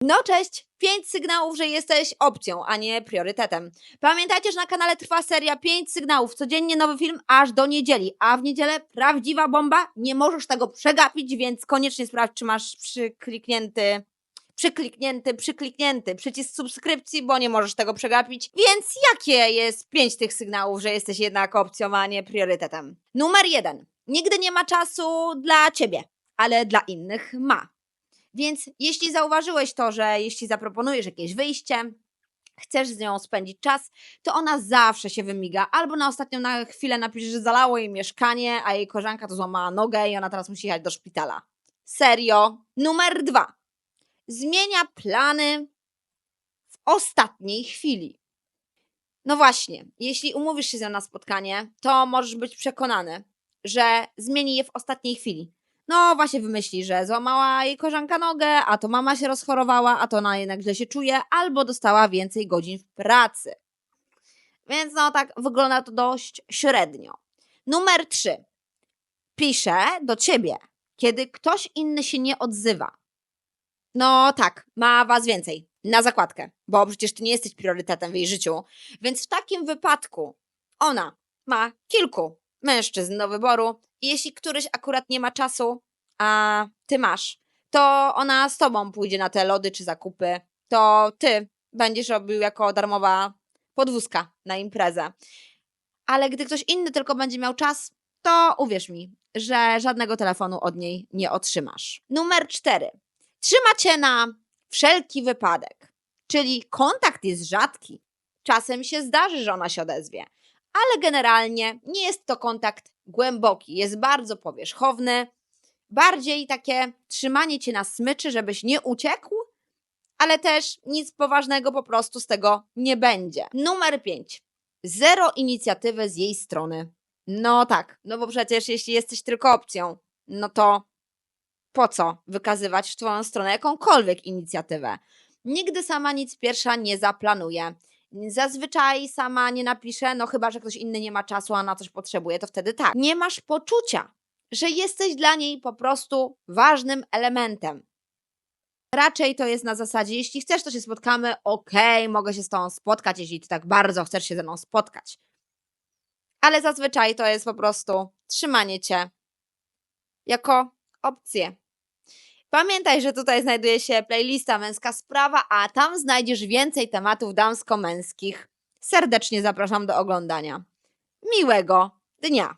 No cześć! Pięć sygnałów, że jesteś opcją, a nie priorytetem. Pamiętajcie, że na kanale trwa seria pięć sygnałów. Codziennie nowy film aż do niedzieli, a w niedzielę prawdziwa bomba. Nie możesz tego przegapić, więc koniecznie sprawdź, czy masz przykliknięty, przykliknięty, przykliknięty przycisk subskrypcji, bo nie możesz tego przegapić. Więc jakie jest pięć tych sygnałów, że jesteś jednak opcją, a nie priorytetem? Numer jeden. Nigdy nie ma czasu dla ciebie, ale dla innych ma. Więc jeśli zauważyłeś to, że jeśli zaproponujesz jakieś wyjście, chcesz z nią spędzić czas, to ona zawsze się wymiga. Albo na ostatnią chwilę napisze, że zalało jej mieszkanie, a jej koleżanka to złamała nogę i ona teraz musi jechać do szpitala. Serio. Numer dwa. Zmienia plany w ostatniej chwili. No właśnie, jeśli umówisz się z nią na spotkanie, to możesz być przekonany, że zmieni je w ostatniej chwili. No właśnie wymyśli, że złamała jej koleżanka nogę, a to mama się rozchorowała, a to ona jednak źle się czuje, albo dostała więcej godzin w pracy. Więc no tak wygląda to dość średnio. Numer trzy. Pisze do ciebie, kiedy ktoś inny się nie odzywa. No tak, ma was więcej. Na zakładkę, bo przecież ty nie jesteś priorytetem w jej życiu. Więc w takim wypadku ona ma kilku mężczyzn do wyboru jeśli któryś akurat nie ma czasu, a ty masz, to ona z tobą pójdzie na te lody czy zakupy. To ty będziesz robił jako darmowa podwózka na imprezę. Ale gdy ktoś inny tylko będzie miał czas, to uwierz mi, że żadnego telefonu od niej nie otrzymasz. Numer cztery. Trzyma cię na wszelki wypadek, czyli kontakt jest rzadki. Czasem się zdarzy, że ona się odezwie, ale generalnie nie jest to kontakt głęboki, jest bardzo powierzchowny, bardziej takie trzymanie cię na smyczy, żebyś nie uciekł, ale też nic poważnego po prostu z tego nie będzie. Numer 5. Zero inicjatywy z jej strony. No tak, no bo przecież jeśli jesteś tylko opcją, no to po co wykazywać w twoją stronę jakąkolwiek inicjatywę? Nigdy sama nic pierwsza nie zaplanuje. Zazwyczaj sama nie napisze, no chyba, że ktoś inny nie ma czasu, a na coś potrzebuje, to wtedy tak. Nie masz poczucia, że jesteś dla niej po prostu ważnym elementem. Raczej to jest na zasadzie, jeśli chcesz, to się spotkamy, okej, mogę się z tobą spotkać, jeśli ty tak bardzo chcesz się ze mną spotkać. Ale zazwyczaj to jest po prostu trzymanie cię jako opcję. Pamiętaj, że tutaj znajduje się playlista Męska Sprawa, a tam znajdziesz więcej tematów damsko-męskich. Serdecznie zapraszam do oglądania. Miłego dnia!